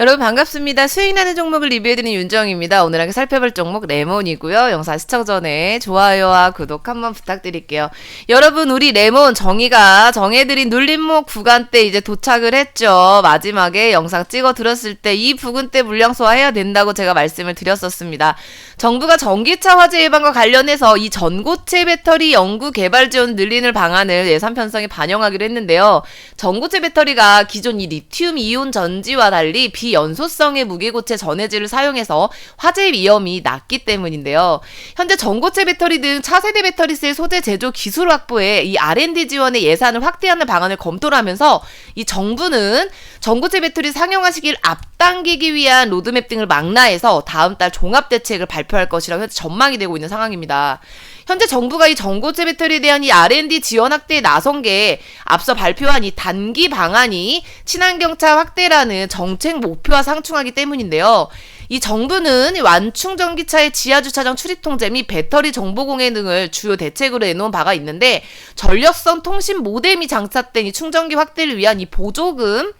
여러분 반갑습니다. 수익 나는 종목을 리뷰해드리는 윤정입니다. 오늘 함께 살펴볼 종목 레몬이고요. 영상 시청 전에 좋아요와 구독 한번 부탁드릴게요. 여러분 우리 레몬 정의가 정해드린 눌림목 구간대 이제 도착을 했죠. 마지막에 영상 찍어 들었을 때 이 부근대 물량 소화해야 된다고 제가 말씀을 드렸었습니다. 정부가 전기차 화재 예방과 관련해서 이 전고체 배터리 연구 개발 지원 늘리는 방안을 예산 편성에 반영하기로 했는데요. 전고체 배터리가 기존 이 리튬 이온 전지와 달리 비연소성의 무게고체 전해질을 사용해서 화재 위험이 낮기 때문인데요. 현재 전고체 배터리 등 차세대 배터리셀 소재 제조 기술 확보에 이 R&D 지원의 예산을 확대하는 방안을 검토를 하면서 이 정부는 전고체 배터리 상용화 시기를 앞 당기기 위한 로드맵 등을 망라해서 다음 달 종합 대책을 발표할 것이라고 현재 전망이 되고 있는 상황입니다. 현재 정부가 이 전고체 배터리에 대한 이 R&D 지원 확대에 나선 게 앞서 발표한 이 단기 방안이 친환경차 확대라는 정책 목표와 상충하기 때문인데요. 이 정부는 완충 전기차의 지하 주차장 출입 통제 및 배터리 정보 공개 등을 주요 대책으로 내놓은 바가 있는데 전력선 통신 모뎀이 장착된 이 충전기 확대를 위한 이 보조금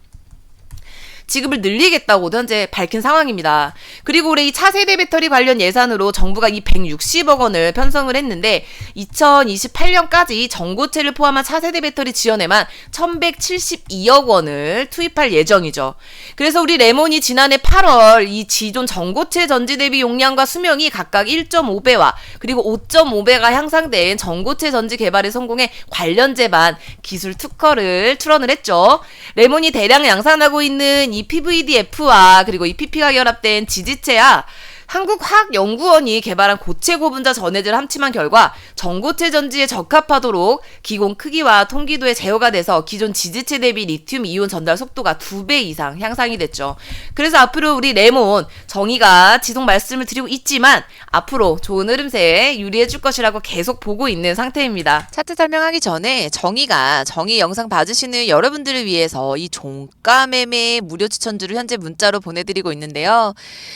지급을 늘리겠다고도 현재 밝힌 상황입니다. 그리고 올해 이 차세대 배터리 관련 예산으로 정부가 이 160억 원을 편성을 했는데 2028년까지 전고체를 포함한 차세대 배터리 지원에만 1172억 원을 투입할 예정이죠. 그래서 우리 레몬이 지난해 8월 이 지존 전고체 전지 대비 용량과 수명이 각각 1.5배와 그리고 5.5배가 향상된 전고체 전지 개발에 성공해 관련 제반 기술 특허를 출원을 했죠. 레몬이 대량 양산하고 있는 이 PVDF와 그리고 이 PP가 결합된 지지체야 한국화학연구원이 개발한 고체 고분자 전해질 함침한 결과 전고체 전지에 적합하도록 기공 크기와 통기도의 제어가 돼서 기존 지지체 대비 리튬 이온 전달 속도가 두 배 이상 향상이 됐죠. 그래서 앞으로 우리 레몬 정의가 지속 말씀을 드리고 있지만 앞으로 좋은 흐름세에 유리해 줄 것이라고 계속 보고 있는 상태입니다. 차트 설명하기 전에 정의가 정의 영상 봐주시는 여러분들을 위해서 이 종가 매매 무료 추천주를 현재 문자로 보내드리고 있는데요.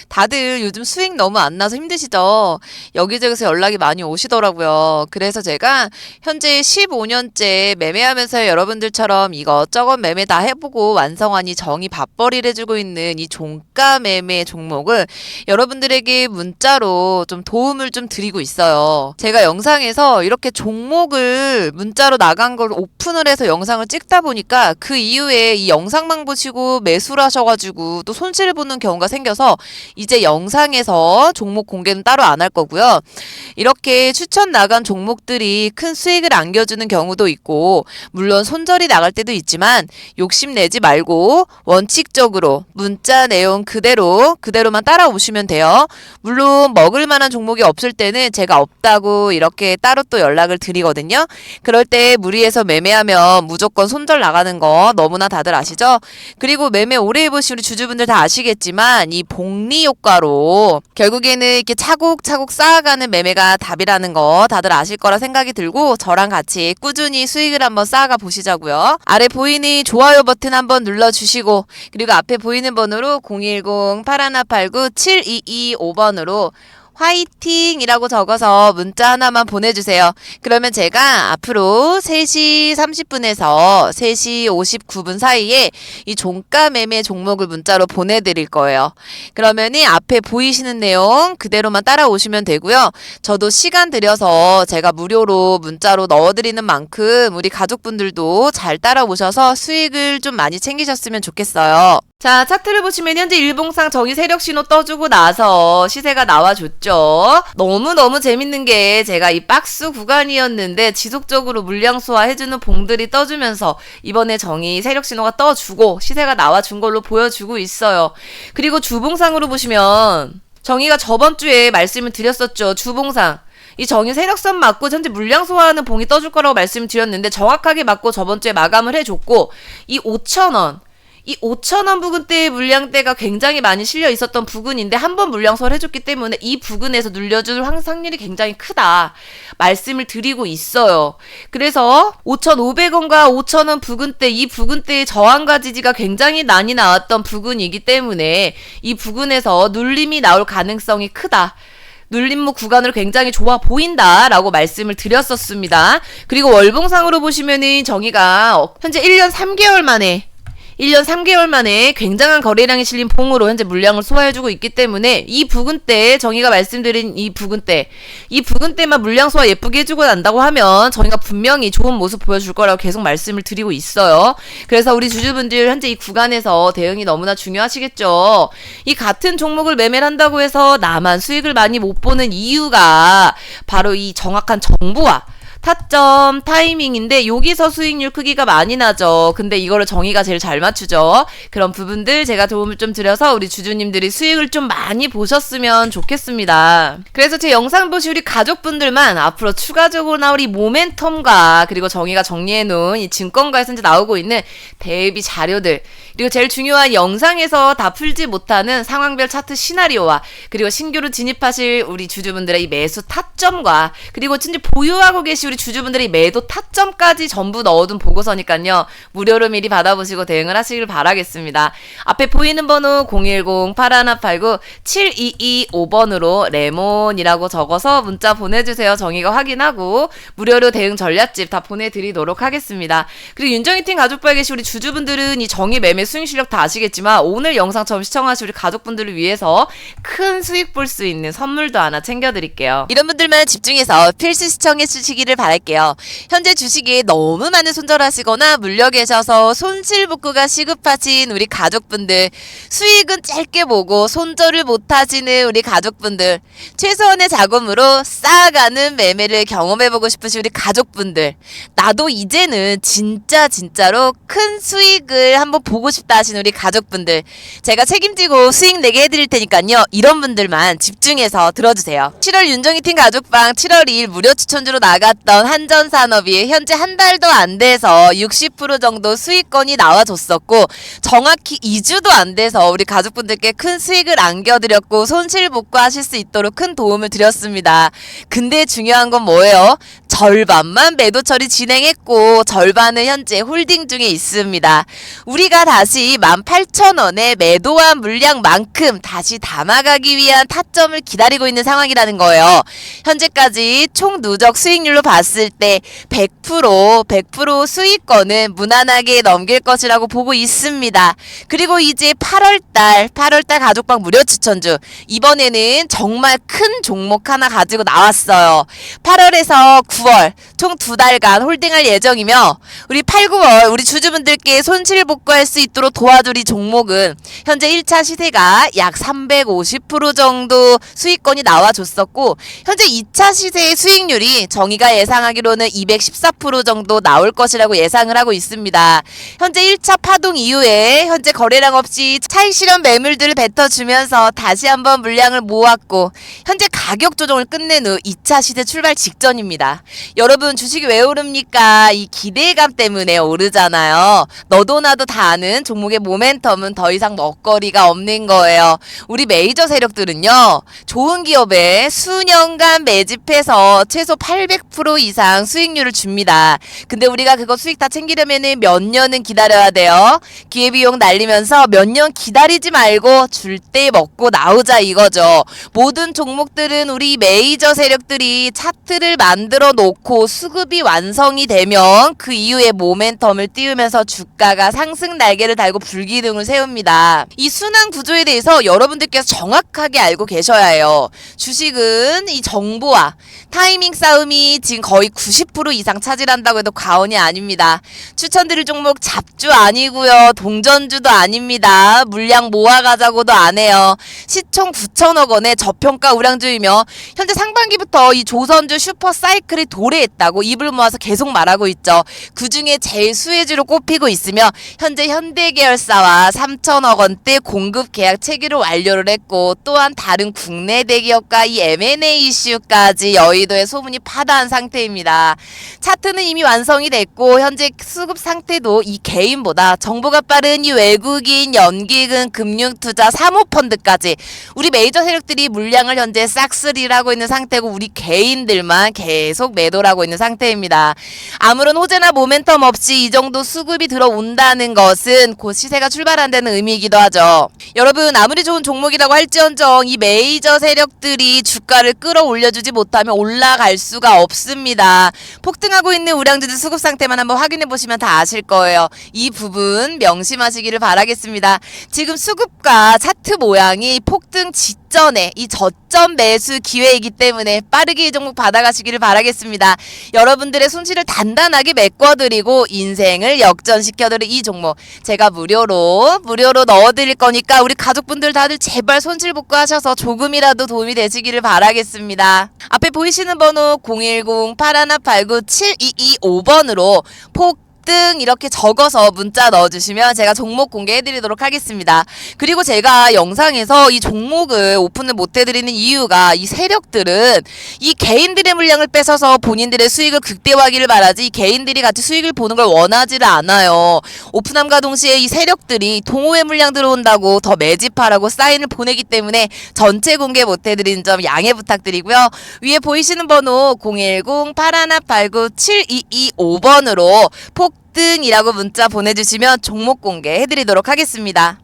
다들 요즘 수익 너무 안 나서 힘드시죠? 여기저기서 연락이 많이 오시더라고요. 그래서 제가 현재 15년째 매매하면서 여러분들처럼 이것저것 매매 다 해보고 완성하니 정의 밥벌이를 해주고 있는 이 종가 매매 종목을 여러분들에게 문자로 좀 도움을 좀 드리고 있어요. 제가 영상에서 이렇게 종목을 문자로 나간 걸 오픈을 해서 영상을 찍다 보니까 그 이후에 이 영상만 보시고 매수를 하셔가지고 또 손실을 보는 경우가 생겨서 이제 영상에서 종목 공개는 따로 안 할 거고요. 이렇게 추천 나간 종목들이 큰 수익을 안겨주는 경우도 있고 물론 손절이 나갈 때도 있지만 욕심내지 말고 원칙적으로 문자 내용 그대로 그대로만 따라오시면 돼요. 물론 먹을 만한 종목이 없을 때는 제가 없다고 이렇게 따로 또 연락을 드리거든요. 그럴 때 무리해서 매매하면 무조건 손절 나가는 거 너무나 다들 아시죠? 그리고 매매 오래 해보신 우리 주주분들 다 아시겠지만 이 복리 효과로 결국에는 이렇게 차곡차곡 쌓아가는 매매가 답이라는 거 다들 아실 거라 생각이 들고 저랑 같이 꾸준히 수익을 한번 쌓아가 보시자고요. 아래 보이는 좋아요 버튼 한번 눌러주시고 그리고 앞에 보이는 번호로 010-8189-7225번으로 화이팅이라고 적어서 문자 하나만 보내주세요. 그러면 제가 앞으로 3시 30분에서 3시 59분 사이에 이 종가 매매 종목을 문자로 보내드릴 거예요. 그러면이 앞에 보이시는 내용 그대로만 따라오시면 되고요. 저도 시간 들여서 제가 무료로 문자로 넣어드리는 만큼 우리 가족분들도 잘 따라오셔서 수익을 좀 많이 챙기셨으면 좋겠어요. 자, 차트를 보시면 현재 일봉상 정의 세력 신호 떠주고 나서 시세가 나와줬죠. 너무너무 재밌는 게 제가 이 박스 구간이었는데 지속적으로 물량 소화해주는 봉들이 떠주면서 이번에 정의 세력 신호가 떠주고 시세가 나와준 걸로 보여주고 있어요. 그리고 주봉상으로 보시면 정의가 저번 주에 말씀을 드렸었죠. 주봉상. 이 정의 세력선 맞고 현재 물량 소화하는 봉이 떠줄 거라고 말씀을 드렸는데 정확하게 맞고 저번 주에 마감을 해줬고 이 5천원 이 5천원 부근대의 물량대가 굉장히 많이 실려 있었던 부근인데 한 번 물량설 해줬기 때문에 이 부근에서 눌려줄 확률이 굉장히 크다 말씀을 드리고 있어요. 그래서 5,500원과 5천원 부근대 이 부근대의 저항과 지지가 굉장히 많이 나왔던 부근이기 때문에 이 부근에서 눌림이 나올 가능성이 크다. 눌림목 구간으로 굉장히 좋아 보인다라고 말씀을 드렸었습니다. 그리고 월봉상으로 보시면은 정의가 현재 1년 3개월 만에 1년 3개월 만에 굉장한 거래량이 실린 봉으로 현재 물량을 소화해주고 있기 때문에 이 부근 때 정의가 말씀드린 이 부근 때 이 부근 때만 물량 소화 예쁘게 해주고 난다고 하면 저희가 분명히 좋은 모습 보여줄 거라고 계속 말씀을 드리고 있어요. 그래서 우리 주주분들 현재 이 구간에서 대응이 너무나 중요하시겠죠. 이 같은 종목을 매매를 한다고 해서 나만 수익을 많이 못 보는 이유가 바로 이 정확한 정보와 타점 타이밍인데 여기서 수익률 크기가 많이 나죠. 근데 이거를 정의가 제일 잘 맞추죠. 그런 부분들 제가 도움을 좀 드려서 우리 주주님들이 수익을 좀 많이 보셨으면 좋겠습니다. 그래서 제 영상 보시 우리 가족분들만 앞으로 추가적으로 나올 이 모멘텀과 그리고 정의가 정리해 놓은 이 증권가에서 이제 나오고 있는 대비 자료들 그리고 제일 중요한 영상에서 다 풀지 못하는 상황별 차트 시나리오와 그리고 신규로 진입하실 우리 주주분들의 이 매수 타점과 그리고 진짜 보유하고 계신 우리 주주분들의 이 매도 타점까지 전부 넣어둔 보고서니까요. 무료로 미리 받아보시고 대응을 하시길 바라겠습니다. 앞에 보이는 번호 010-8189-7225번으로 레몬이라고 적어서 문자 보내주세요. 정의가 확인하고 무료로 대응 전략집 다 보내드리도록 하겠습니다. 그리고 윤정희 팀 가족부에 계신 우리 주주분들은 이 정의 매매 수익 실력 다 아시겠지만 오늘 영상 처음 시청하신 우리 가족분들을 위해서 큰 수익 볼 수 있는 선물도 하나 챙겨드릴게요. 이런 분들만 집중해서 필수 시청해 주시기를 바 랄게요. 현재 주식에 너무 많은 손절하시거나 물려 계셔서 손실복구가 시급하신 우리 가족분들, 수익은 짧게 보고 손절을 못 하시는 우리 가족분들, 최소한의 자금으로 쌓아가는 매매를 경험해보고 싶으신 우리 가족분들, 나도 이제는 진짜 진짜로 큰 수익을 한번 보고 싶다 하시는 우리 가족분들, 제가 책임지고 수익 내게 해드릴 테니까요. 이런 분들만 집중해서 들어주세요. 7월 윤정희 팀 가족방 7월 2일 무료 추천주로 나갔던 한전 산업이 현재 한 달도 안 돼서 60% 정도 수익권이 나와줬었고 정확히 2주도 안 돼서 우리 가족분들께 큰 수익을 안겨드렸고 손실 복구하실 수 있도록 큰 도움을 드렸습니다. 근데 중요한 건 뭐예요? 절반만 매도 처리 진행했고 절반은 현재 홀딩 중에 있습니다. 우리가 다시 18,000원에 매도한 물량만큼 다시 담아가기 위한 타점을 기다리고 있는 상황이라는 거예요. 현재까지 총 누적 수익률로 봤을 때 100% 100% 수익권은 무난하게 넘길 것이라고 보고 있습니다. 그리고 이제 8월달 8월달 가족방 무료 추천주 이번에는 정말 큰 종목 하나 가지고 나왔어요. 8월에서 9월 총 두 달간 홀딩할 예정이며 우리 8, 9월 우리 주주분들께 손실 복구할 수 있도록 도와줄 이 종목은 현재 1차 시세가 약 350% 정도 수익권이 나와줬었고 현재 2차 시세의 수익률이 정의가 예상하기로는 214% 정도 나올 것이라고 예상을 하고 있습니다. 현재 1차 파동 이후에 현재 거래량 없이 차익 실현 매물들을 뱉어주면서 다시 한번 물량을 모았고 현재 가격 조정을 끝낸 후 2차 시세 출발 직전입니다. 여러분 주식이 왜 오릅니까? 이 기대감 때문에 오르잖아요. 너도 나도 다 아는 종목의 모멘텀은 더 이상 먹거리가 없는 거예요. 우리 메이저 세력들은요. 좋은 기업에 수년간 매집해서 최소 800% 이상 수익률을 줍니다. 근데 우리가 그거 수익 다 챙기려면은 몇 년은 기다려야 돼요. 기회비용 날리면서 몇 년 기다리지 말고 줄 때 먹고 나오자 이거죠. 모든 종목들은 우리 메이저 세력들이 차트를 만들어 놓고 수급이 완성이 되면 그 이후에 모멘텀을 띄우면서 주가가 상승 날개를 달고 불기둥을 세웁니다. 이 순환 구조에 대해서 여러분들께서 정확하게 알고 계셔야 해요. 주식은 이 정보와 타이밍 싸움이 지금 거의 90% 이상 차지한다고 해도 과언이 아닙니다. 추천드릴 종목 잡주 아니고요. 동전주도 아닙니다. 물량 모아가자고도 안 해요. 시총 9천억 원의 저평가 우량주이며 현재 상반기부터 이 조선주 슈퍼 사이클이 도래했다고 입을 모아서 계속 말하고 있죠. 그 중에 제일 수혜주로 꼽히고 있으며 현재 현대계열사와 3천억 원대 공급 계약 체결을 완료를 했고 또한 다른 국내 대기업과 이 M&A 이슈까지 여의도에 소문이 파다한 상태입니다. 차트는 이미 완성이 됐고 현재 수급 상태도 이 개인보다 정보가 빠른 이 외국인 연기금 금융투자 사모펀드까지 우리 메이저 세력들이 물량을 현재 싹쓸이를 하고 있는 상태고 우리 개인들만 계속 매 도하고 있는 상태입니다. 아무런 호재나 모멘텀 없이 이 정도 수급이 들어온다는 것은 곧 시세가 출발한다는 의미이기도 하죠. 여러분 아무리 좋은 종목이라고 할지언정 이 메이저 세력들이 주가를 끌어올려주지 못하면 올라갈 수가 없습니다. 폭등하고 있는 우량주들 수급 상태만 한번 확인해 보시면 다 아실 거예요. 이 부분 명심하시기를 바라겠습니다. 지금 수급과 차트 모양이 폭등 직전에 이 저점 매수 기회이기 때문에 빠르게 이 종목 받아가시기를 바라겠습니다. 여러분들의 손실을 단단하게 메꿔드리고 인생을 역전시켜드릴 이 종목 제가 무료로 무료로 넣어드릴 거니까 우리 가족분들 다들 제발 손실 복구하셔서 조금이라도 도움이 되시기를 바라겠습니다. 앞에 보이시는 번호 010-8189-7225번으로 폭 등 이렇게 적어서 문자 넣어주시면 제가 종목 공개해드리도록 하겠습니다. 그리고 제가 영상에서 이 종목을 오픈을 못해드리는 이유가 이 세력들은 이 개인들의 물량을 뺏어서 본인들의 수익을 극대화하기를 바라지 이 개인들이 같이 수익을 보는 걸 원하지를 않아요. 오픈함과 동시에 이 세력들이 동호회 물량 들어온다고 더 매집하라고 사인을 보내기 때문에 전체 공개 못해드리는 점 양해 부탁드리고요. 위에 보이시는 번호 010-8189-7225번으로 폭등이라고 문자 보내주시면 종목 공개해드리도록 하겠습니다.